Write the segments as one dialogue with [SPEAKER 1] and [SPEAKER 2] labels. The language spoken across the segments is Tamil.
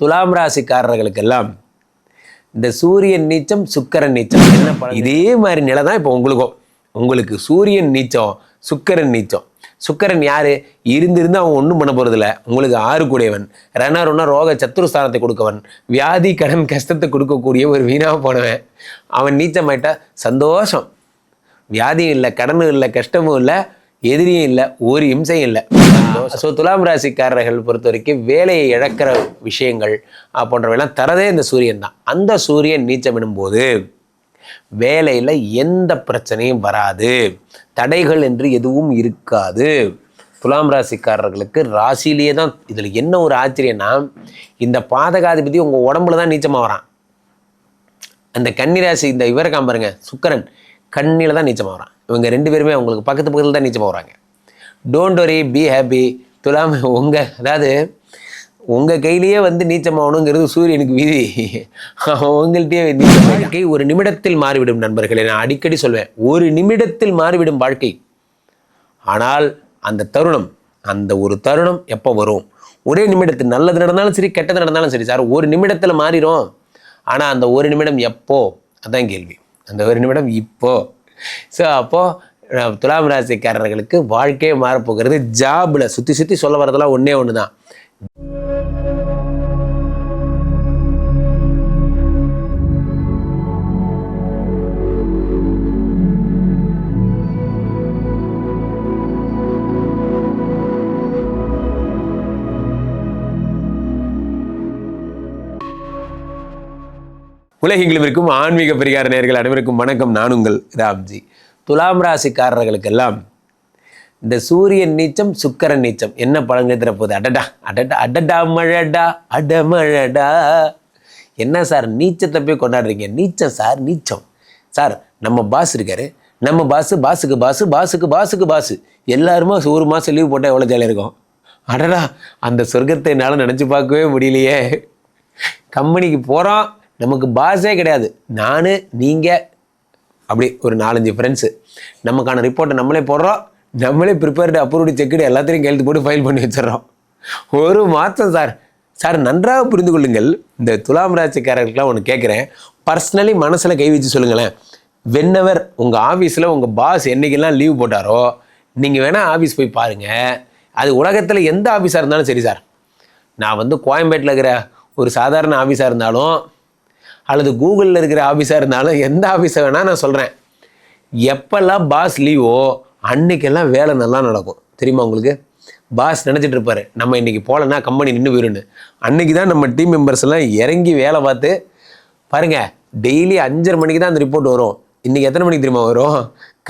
[SPEAKER 1] துலாம் ராசிக்காரர்களுக்கெல்லாம் இந்த சூரியன் நீச்சம் சுக்கரன் நீச்சம் என்ன பண்ண இதே மாதிரி நிலை தான் இப்போ உங்களுக்கும். உங்களுக்கு சூரியன் நீச்சம் சுக்கரன் நீச்சம். சுக்கரன் யார்? இருந்திருந்து அவன் ஒன்றும் பண்ண போகிறதில்ல உங்களுக்கு ஆறு கூடியவன் ரெனாருன்னா ரோக சத்துருஸ்தானத்தை கொடுக்கவன். வியாதி கடன் கஷ்டத்தை கொடுக்கக்கூடிய ஒரு வீணாக போனவன். அவன் நீச்சமாயிட்டா சந்தோஷம். வியாதியும் இல்லை கடனும் இல்லை கஷ்டமும் இல்லை எதிரியும் இல்லை ஒரு இம்சையும் இல்லை. ஸோ துலாம் ராசிக்காரர்கள் பொறுத்த வரைக்கும் வேலையை இழக்கிற விஷயங்கள் போன்றவையெல்லாம் தரதே இந்த சூரியன் தான். அந்த சூரியன் நீச்சமிடும் போது வேலையில் எந்த பிரச்சனையும் வராது. தடைகள் என்று எதுவும் இருக்காது. துலாம் ராசிக்காரர்களுக்கு ராசியிலேயே தான் இதில் என்ன ஒரு ஆச்சரியம்னா இந்த பாதகாதிபதி உங்கள் உடம்புல தான் நீச்சமாக வரான் அந்த கன்னிராசி இந்த இவரை பாருங்க சுக்கரன் கண்ணியில் தான் நீச்சமாக வரான் இவங்க ரெண்டு பேருமே அவங்களுக்கு பக்கத்து பக்கத்தில் தான் நீச்சமாக வராங்க டோன்ட் வரி பி ஹாப்பி துலாம் உங்கள் அதாவது உங்கள் கையிலேயே வந்து நீச்சமாகணுங்கிறது சூரியனுக்கு விதி. உங்கள்கிட்டயே நீச்சம் வாழ்க்கை ஒரு நிமிடத்தில் மாறிவிடும் நண்பர்களே. நான் அடிக்கடி சொல்வேன் ஒரு நிமிடத்தில் மாறிவிடும் வாழ்க்கை. ஆனால் அந்த தருணம் அந்த ஒரு தருணம் எப்போ வரும்? ஒரே நிமிடத்தில் நல்லது நடந்தாலும் சரி கெட்டது நடந்தாலும் சரி சார் ஒரு நிமிடத்தில் மாறிடும் ஆனால் அந்த ஒரு நிமிடம் எப்போ? அதான் கேள்வி. அந்த ஒரு நிமிடம் இப்போ. ஸோ அப்போது துலாம் ராசிக்காரர்களுக்கு வாழ்க்கையே மாறப்போகிறது. ஜாபில் சுற்றி சுற்றி சொல்ல வரதெல்லாம் ஒன்றே ஒன்று தான் உலகெங்கிலும் இருக்கும் ஆன்மீக பரிகார நேர்கள் அனைவருக்கும் வணக்கம். நான் உங்கள் ராம்ஜி. துலாம் ராசிக்காரர்களுக்கெல்லாம் இந்த சூரியன் நீச்சம் சுக்கரன் நீச்சம் என்ன பழங்கள் தரப்போகுது அடடா அடடா அடடா மழடா அடமழடா. என்ன சார் நீச்சத்தை போய் கொண்டாடுறீங்க? நீச்சம் சார் நீச்சம். சார் நம்ம பாஸ் இருக்காரு. நம்ம பாஸு பாஸுக்கு பாஸ் பாஸுக்கு பாஸுக்கு பாஸு எல்லாருமே ஒரு மாதம் லீவ் போட்டால் எவ்வளோ ஜாலியாக இருக்கும்? அடடா அந்த சொர்க்கத்தை என்னால் நினச்சி பார்க்கவே முடியலையே. கம்பெனிக்கு போகிறோம் நமக்கு பாஸே கிடையாது. நான் நீங்கள் அப்படி ஒரு நாலஞ்சு ஃப்ரெண்ட்ஸு நமக்கான ரிப்போர்ட்டை நம்மளே போடுறோம். நம்மளே ப்ரிப்பேர்டு அப்ரூவ்டு செக்குடு எல்லாத்தையும் கையெழுத்து போட்டு ஃபைல் பண்ணி வச்சிடுறோம். ஒரு மாதம் சார் சார் நன்றாக புரிந்து கொள்ளுங்கள். இந்த துலாம் ராசிக்காரர்களுக்கெல்லாம் ஒன்று கேட்குறேன் பர்சனலி மனசில் கை வச்சு சொல்லுங்களேன். வென்னவர் உங்கள் ஆஃபீஸில் உங்கள் பாஸ் என்றைக்கெல்லாம் லீவ் போட்டாரோ நீங்கள் வேணால் ஆஃபீஸ் போய் பாருங்கள் அது உலகத்தில் எந்த ஆஃபீஸாக இருந்தாலும் சரி சார் நான் வந்து கோயம்பேட்டில் இருக்கிற ஒரு சாதாரண ஆஃபீஸாக இருந்தாலும் அல்லது கூகுளில் இருக்கிற ஆஃபீஸாக இருந்தாலும் எந்த ஆஃபீஸை வேணால் நான் சொல்கிறேன் எப்போல்லாம் பாஸ் லீவோ அன்னைக்கெல்லாம் வேலை நல்லா நடக்கும். தெரியுமா உங்களுக்கு? பாஸ் நினச்சிட்டு இருப்பாரு. நம்ம இன்றைக்கி போகலன்னா கம்பெனி நின்று போயிருன்னு. அன்றைக்கி தான் நம்ம டீம் மெம்பர்ஸ் எல்லாம் இறங்கி வேலை பார்த்து பாருங்கள் டெய்லி அஞ்சரை மணிக்கு தான் அந்த ரிப்போர்ட் வரும். இன்றைக்கி எத்தனை மணிக்கு தெரியுமா வரும்?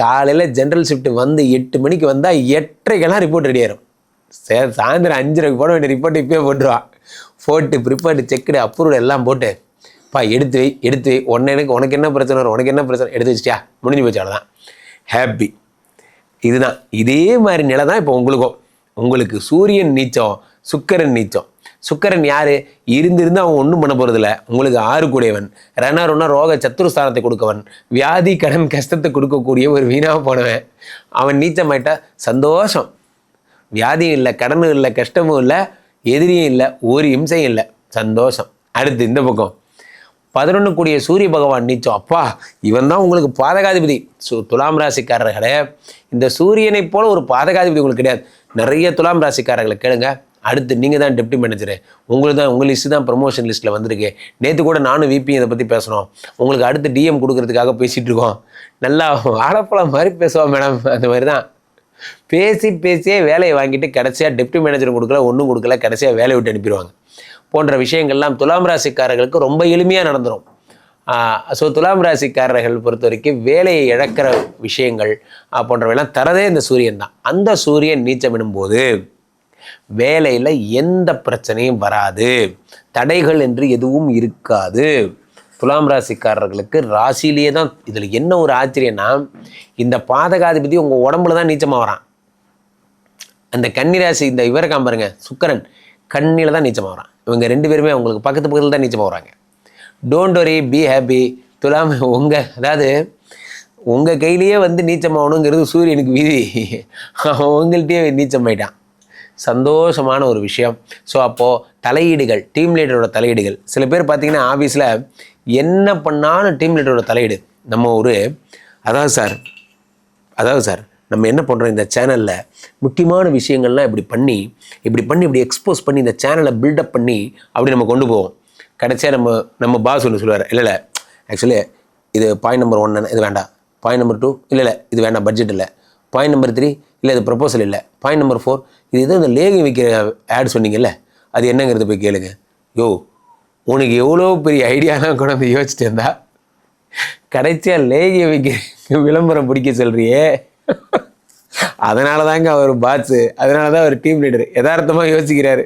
[SPEAKER 1] காலையில் ஜென்ரல் ஷிஃப்ட் வந்து எட்டு மணிக்கு வந்தால் எட்டரைக்கெல்லாம் ரிப்போர்ட் ரெடி ஆயிரும். சரி சாயந்தரம் அஞ்சரைக்கு போட வேண்டிய ரிப்போர்ட் இப்போயே போட்டுருவான். போட்டு ப்ரிப்பேர்டு செக்குடு அப்ரூவ்டு எல்லாம் போட்டு பா எடுத்து வை எடுத்து வை. உன்னை எனக்கு உனக்கு என்ன பிரச்சனை வரும்? உனக்கு என்ன பிரச்சனை? எடுத்து வச்சிட்டியா? முடிஞ்சு போச்சு அவ்வளோதான் ஹாப்பி இதுதான். இதே மாதிரி நிலை தான் இப்போ உங்களுக்கும். உங்களுக்கு சூரியன் நீச்சம் சுக்கரன் நீச்சம். சுக்கரன் யார்? இருந்திருந்து அவன் ஒன்றும் பண்ண போகிறதில்ல உங்களுக்கு ஆறு கூடியவன். ரெனாருன்னா ரோக சத்துருஸ்தானத்தை கொடுக்கவன். வியாதி கடன் கஷ்டத்தை கொடுக்கக்கூடிய ஒரு வீணாக போனவன். அவன் நீச்சமாயிட்டா சந்தோஷம். வியாதியும் இல்லை கடனும் இல்லை கஷ்டமும் இல்லை எதிரியும் இல்லை ஒரு இம்சையும் இல்லை. சந்தோஷம். அடுத்து இந்த பக்கம். பதினொன்று கூடிய சூரிய பகவான் நீச்சம். அப்பா இவன் தான் உங்களுக்கு பாதகாதிபதி. சு துலாம் ராசிக்காரர்களே இந்த சூரியனைப் போல ஒரு பாதகாதிபதி உங்களுக்கு கிடையாது. நிறைய துலாம் ராசிக்காரர்களை கேளுங்க. அடுத்து நீங்கள் தான் டெப்டி மேனேஜரு உங்களுக்கு தான் உங்கள் லிஸ்ட்டு தான் ப்ரொமோஷன் லிஸ்ட்டில் வந்திருக்கு. நேற்று கூட நானும் விபி இதை பற்றி பேசணும் உங்களுக்கு அடுத்து டிஎம் கொடுக்கறதுக்காக பேசிகிட்டு இருக்கோம். நல்லா வாழைப்பழம் மாதிரி பேசுவோம் மேடம் அந்த மாதிரி தான். பேசி பேசியே வேலையை வாங்கிட்டு கடைசியாக டெப்டி மேனேஜர் கொடுக்கல ஒன்றும் கொடுக்கல கடைசியாக வேலையை விட்டு அனுப்பிடுவாங்க. போன்ற விஷயங்கள்லாம் துலாம் ராசிக்காரர்களுக்கு ரொம்ப எளிமையாக நடந்துடும் ஸோ துலாம் ராசிக்காரர்கள் பொறுத்த வரைக்கும் வேலையை இழக்கிற விஷயங்கள் போன்றவைலாம் போன்றவையெல்லாம் தரதே இந்த சூரியன் தான். அந்த சூரியன் நீச்சமிடும் போது வேலையில் எந்த பிரச்சனையும் வராது. தடைகள் என்று எதுவும் இருக்காது. துலாம் ராசிக்காரர்களுக்கு ராசியிலேயே தான் இதில் என்ன ஒரு ஆச்சரியம்னா இந்த பாதகாதிபதி உங்கள் உடம்புல தான் நீச்சமாக வரான் அந்த கன்னிராசி இந்த இவரை பாருங்க சுக்கரன் கண்ணியில் தான் நீச்சமாக வரான் இவங்க ரெண்டு பேருமே அவங்களுக்கு பக்கத்து பக்கத்தில் தான் நீச்சல் போகிறாங்க டோன்ட் வரி பி ஹாப்பி துலாம் உங்கள் அதாவது உங்கள் கையிலேயே வந்து நீச்சமாகணுங்கிறது சூரியனுக்கு விதி அவன் உங்கள்கிட்டயே நீச்சமாயிட்டான் சந்தோஷமான ஒரு விஷயம். ஸோ அப்போது தலையீடுகள் டீம் லீடரோட தலையீடுகள். சில பேர் பார்த்தீங்கன்னா ஆஃபீஸில் என்ன பண்ணாலும் டீம் லீடரோட தலையீடு. நம்ம ஒரு அதாவது சார் அதாவது சார் நம்ம என்ன பண்ணுறோம் இந்த சேனலில் முக்கியமான விஷயங்கள்லாம் இப்படி பண்ணி இப்படி பண்ணி இப்படி எக்ஸ்போஸ் பண்ணி இந்த சேனலை பில்டப் பண்ணி அப்படி நம்ம கொண்டு போவோம். கடைசியாக நம்ம நம்ம பாஸ் ஒன்று சொல்லுவார் இல்லை இல்லை ஆக்சுவலி இது பாயிண்ட் நம்பர் ஒன் இது வேண்டாம். பாயிண்ட் நம்பர் டூ இல்லை இல்லை இது வேண்டாம் பட்ஜெட் இல்லை. பாயிண்ட் நம்பர் த்ரீ இல்லை இது ப்ரப்போசல் இல்லை. பாயிண்ட் நம்பர் ஃபோர் இது எதோ இந்த லேகி வைக்கிற ஆட் சொன்னீங்கல்ல அது என்னங்கிறது போய் கேளுங்க. யோ உனக்கு எவ்வளோ பெரிய ஐடியாலாம் கூட வந்து யோசிச்சுட்டு இருந்தா? கடைசியாக லேகிய வைக்க விளம்பரம் பிடிக்க சொல்கிறியே அதனால தாங்க அவர் பாட்ஸு அதனால தான் அவர் டீம் லீடர் யதார்த்தமாக யோசிக்கிறாரு.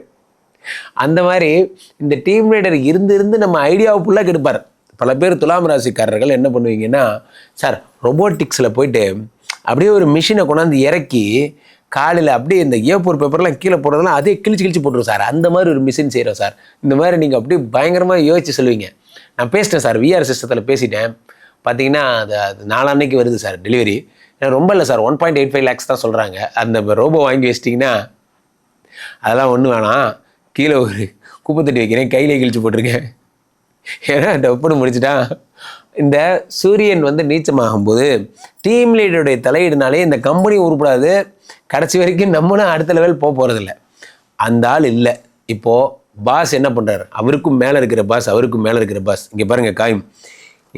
[SPEAKER 1] அந்த மாதிரி இந்த டீம் லீடர் இருந்து இருந்து நம்ம ஐடியாவை ஃபுல்லாக கெடுப்பார். பல பேர் துலாம் ராசிக்காரர்கள் என்ன பண்ணுவீங்கன்னா சார் ரொபோட்டிக்ஸில் போயிட்டு அப்படியே ஒரு மிஷினை கொண்டாந்து இறக்கி காலையில் அப்படியே இந்த ஏ ஃபோர் பேப்பர்லாம் கீழே போடுறதெல்லாம் அதே கிழிச்சு கிழிச்சு போட்டுரும் சார். அந்த மாதிரி ஒரு மிஷின் செய்கிறோம் சார். இந்த மாதிரி நீங்கள் அப்படியே பயங்கரமாக யோசிச்சு சொல்லுவீங்க. நான் பேசிட்டேன் சார். விஆர் சிஸ்டத்தில் பேசிட்டேன். பார்த்தீங்கன்னா அது அது நாளான்னைக்கு வருது சார் டெலிவரி ரொம்ப இல்லை sir one point eight five lakhs தான் சொல்கிறாங்க அந்த ரோபோ வாங்கி வச்சிட்டிங்கன்னா அதெல்லாம் ஒன்றும் வேணாம். கீழே ஒரு குப்பை தட்டி வைக்கிறேன் கையிலே கிழிச்சு போட்டிருக்கேன். ஏன்னா டப்புன்னு முடிச்சுட்டா இந்த சூரியன் வந்து நீச்சமாகும்போது டீம் லீடருடைய தலையீடுனாலே இந்த கம்பெனி உருப்படாது. கடைசி வரைக்கும் நம்மளும் அடுத்த லெவல் போக போகிறதில்ல அந்த ஆள் இல்லை. இப்போது பாஸ் என்ன பண்ணுறாரு அவருக்கும் மேலே இருக்கிற பாஸ் அவருக்கும் மேலே இருக்கிற பாஸ் இங்கே பாருங்கள் காயும்.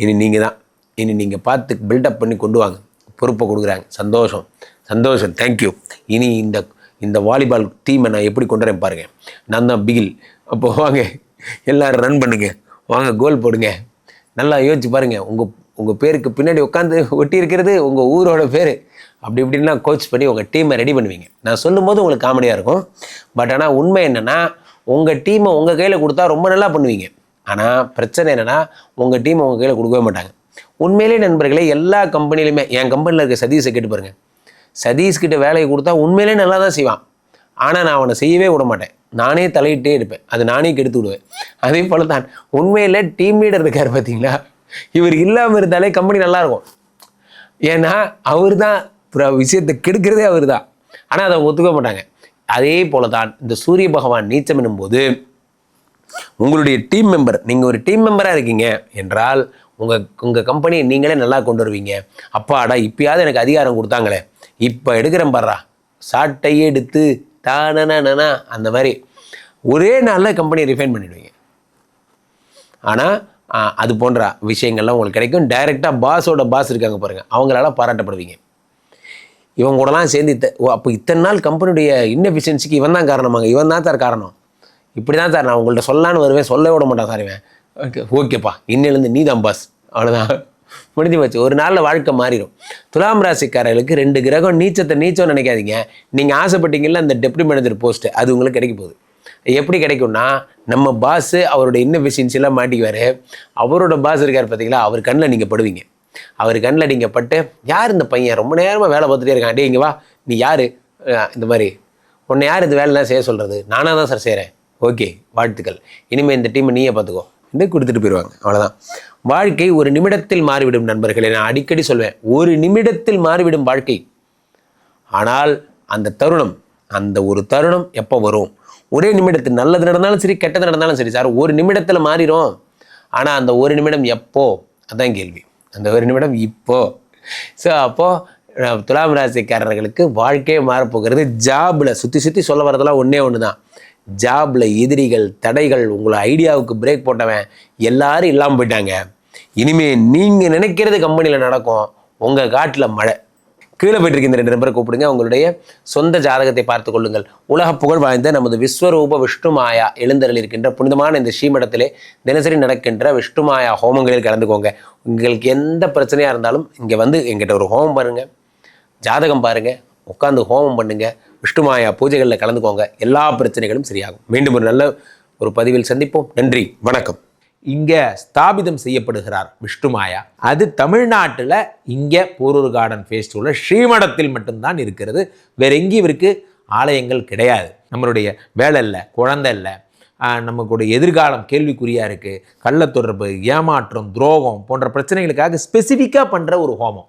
[SPEAKER 1] இனி நீங்கள் தான் இனி நீங்கள் பார்த்து பில்டப் பண்ணி கொண்டு வாங்க. பொறுப்பை கொடுக்குறாங்க. சந்தோஷம். சந்தோஷம். தேங்க்யூ இனி இந்த இந்த வாலிபால் டீமை நான் எப்படி கொண்டு வரேன் பாருங்கள் நான் தான் பிகில் அப்போ வாங்க. எல்லாரும் ரன் பண்ணுங்க. வாங்க கோல் போடுங்க. நல்லா யோசிச்சு பாருங்கள் உங்கள் உங்கள் பேருக்கு பின்னாடி உட்காந்து ஒட்டி இருக்கிறது உங்கள் ஊரோட பேர். அப்படி இப்படின்னா கோச் பண்ணி உங்கள் டீமை ரெடி பண்ணுவீங்க. நான் சொல்லும்போது உங்களுக்கு காமெடியாக இருக்கும். பட் ஆனால் உண்மை என்னென்னா உங்கள் டீமை உங்கள் கையில் கொடுத்தா ரொம்ப நல்லா பண்ணுவீங்க. ஆனால் பிரச்சனை என்னென்னா உங்கள் டீமை உங்கள் கையில் கொடுக்கவே மாட்டாங்க. உண்மையிலே நண்பர்களே எல்லா கம்பெனிலையுமே என் கம்பெனியில் இருக்க சதீஷை கேட்டு பாருங்கள் சதீஷ் கிட்ட வேலையை கொடுத்தா உண்மையிலே நல்லா தான் செய்வான். ஆனால் நான் அவனை செய்யவே விட மாட்டேன். நானே தலையிட்டே இருப்பேன். அது நானே கெடுத்து விடுவேன். அதே போல தான் உண்மையில் டீம் லீடர் இருக்கார் பார்த்தீங்களா இவர் இல்லாமல் இருந்தாலே கம்பெனி நல்லாயிருக்கும். ஏன்னா அவர் தான் விஷயத்தை கெடுக்கிறதே அவர் தான் ஆனால் அதை ஒத்துக்க மாட்டாங்க. அதே போல தான் இந்த சூரிய பகவான் நீச்சம் எனும்போது உங்களுடைய டீம் மெம்பர் நீங்கள் ஒரு டீம் மெம்பராக இருக்கீங்க என்றால் உங்கள் உங்கள் கம்பெனியை நீங்களே நல்லா கொண்டு வருவீங்க. அப்பாடா இப்பயாவது எனக்கு அதிகாரம் கொடுத்தாங்களே. இப்போ எடுக்கிறேன் பாடுறா சாட்டையே எடுத்து தானனா அந்த மாதிரி. ஒரே நாளில் கம்பெனியை ரிஃபைன் பண்ணிடுவீங்க. ஆனால் அது போன்ற விஷயங்கள்லாம் உங்களுக்கு கிடைக்கும். டைரெக்டாக பாஸோட பாஸ் இருக்காங்க பாருங்கள் அவங்களால பாராட்டப்படுவீங்க. இவங்க கூடலாம் சேர்ந்து இத்த ஓ அப்போ இத்தனை நாள் கம்பெனியுடைய இன்னெஃபிஷியன்சிக்கு இவன் தான் காரணமாங்க. இவன் தான் சார் காரணம். இப்படி தான் சார் நான் உங்கள்கிட்ட சொல்லான்னு வருவேன். சொல்ல விட மாட்டேன் சார் இவன். ஓகே ஓகேப்பா. இன்னிலேருந்து நீ தான் பாஸ் அவ்வளோதான் முடிஞ்சு போச்சு. ஒரு நாளில் வாழ்க்கை மாறிடும் துலாம் ராசிக்காரர்களுக்கு ரெண்டு கிரகம் நீச்சத்தை நீச்சம் நினைக்காதீங்க. நீங்கள் ஆசைப்பட்டீங்கல்ல அந்த டெப்டி மேனேஜர் போஸ்ட்டு அது உங்களுக்கு கிடைக்க போகுது. எப்படி கிடைக்கும்னா நம்ம பாஸு அவரோட இன்னெஃபிஷியன்சிலாம் மாட்டிக்குவார். அவரோட பாஸ் இருக்கார் பார்த்தீங்களா அவர் கண்ணில் நீங்கள் படுவீங்க. அவர் கண்ணில் நீங்கள் பட்டு யார் இந்த பையன்? ரொம்ப நேரமாக வேலை பார்த்துட்டே இருக்கான். டே இங்கே வா. நீ யார்? இந்த மாதிரி. உன்னை யார் இந்த வேலைலாம் செய்ய சொல்கிறது நானாக தான் சார் செய்கிறேன் ஓகே. வாழ்த்துக்கள். இனிமேல் இந்த டீமை நீயே பார்த்துக்கோ இன்னும் கொடுத்துட்டு போயிடுவாங்க அவ்வளோதான் வாழ்க்கை ஒரு நிமிடத்தில் மாறிவிடும் நண்பர்களே. நான் அடிக்கடி சொல்வேன் ஒரு நிமிடத்தில் மாறிவிடும் வாழ்க்கை. ஆனால் அந்த தருணம் அந்த ஒரு தருணம் எப்போ வரும்? ஒரே நிமிடத்தில் நல்லது நடந்தாலும் சரி கெட்டது நடந்தாலும் சரி சார் ஒரு நிமிடத்தில் மாறிடும் ஆனால் அந்த ஒரு நிமிடம் எப்போ? அதான் கேள்வி. அந்த ஒரு நிமிடம் இப்போ. ஸோ அப்போது துலாம் ராசிக்காரர்களுக்கு வாழ்க்கையே மாறப்போகிறது ஜாபில் சுற்றி சுற்றி சொல்ல வரதெல்லாம் ஒன்றே ஒன்று தான் ஜாபில் எதிரிகள் தடைகள் உங்களை ஐடியாவுக்கு பிரேக் போட்டவன் எல்லாரும் இல்லாமல் போயிட்டாங்க. இனிமே நீங்கள் நினைக்கிறது கம்பெனியில் நடக்கும். உங்கள் காட்டில் மழை. கீழே போயிட்டு இந்த ரெண்டு நம்பரை கூப்பிடுங்க. உங்களுடைய சொந்த ஜாதகத்தை பார்த்து கொள்ளுங்கள். உலக புகழ் வாய்ந்த நமது விஸ்வரூப விஷ்ணுமாயா எழுந்தரில் இருக்கின்ற புனிதமான இந்த ஸ்ரீமடத்திலே தினசரி நடக்கின்ற விஷ்ணுமாயா ஹோமங்களில் கலந்துக்கோங்க. உங்களுக்கு எந்த பிரச்சனையாக இருந்தாலும் இங்கே வந்து எங்கிட்ட ஒரு ஹோமம் பாருங்கள் ஜாதகம் பாருங்கள் உட்காந்து ஹோமம் பண்ணுங்கள் விஷ்ணுமாயா பூஜைகளில் கலந்துக்கோங்க. எல்லா பிரச்சனைகளும் சரியாகும். மீண்டும் ஒரு நல்ல ஒரு பதிவில் சந்திப்போம். நன்றி வணக்கம்.
[SPEAKER 2] இங்கே ஸ்தாபிதம் செய்யப்படுகிறார் விஷ்ணுமாயா. அது தமிழ்நாட்டில் இங்கே போரூர் கார்டன் ஃபேஸ்டிவலில் ஸ்ரீமடத்தில் மட்டும்தான் இருக்கிறது. வேற எங்கேயும் இவருக்கு ஆலயங்கள் கிடையாது. நம்மளுடைய வேலை இல்லை குழந்தை இல்லை. நமக்குடைய எதிர்காலம் கேள்விக்குறியாக இருக்குது கள்ளத்தொடர்பு ஏமாற்றம் துரோகம் போன்ற பிரச்சனைகளுக்காக ஸ்பெசிஃபிக்காக பண்ணுற ஒரு ஹோமம்.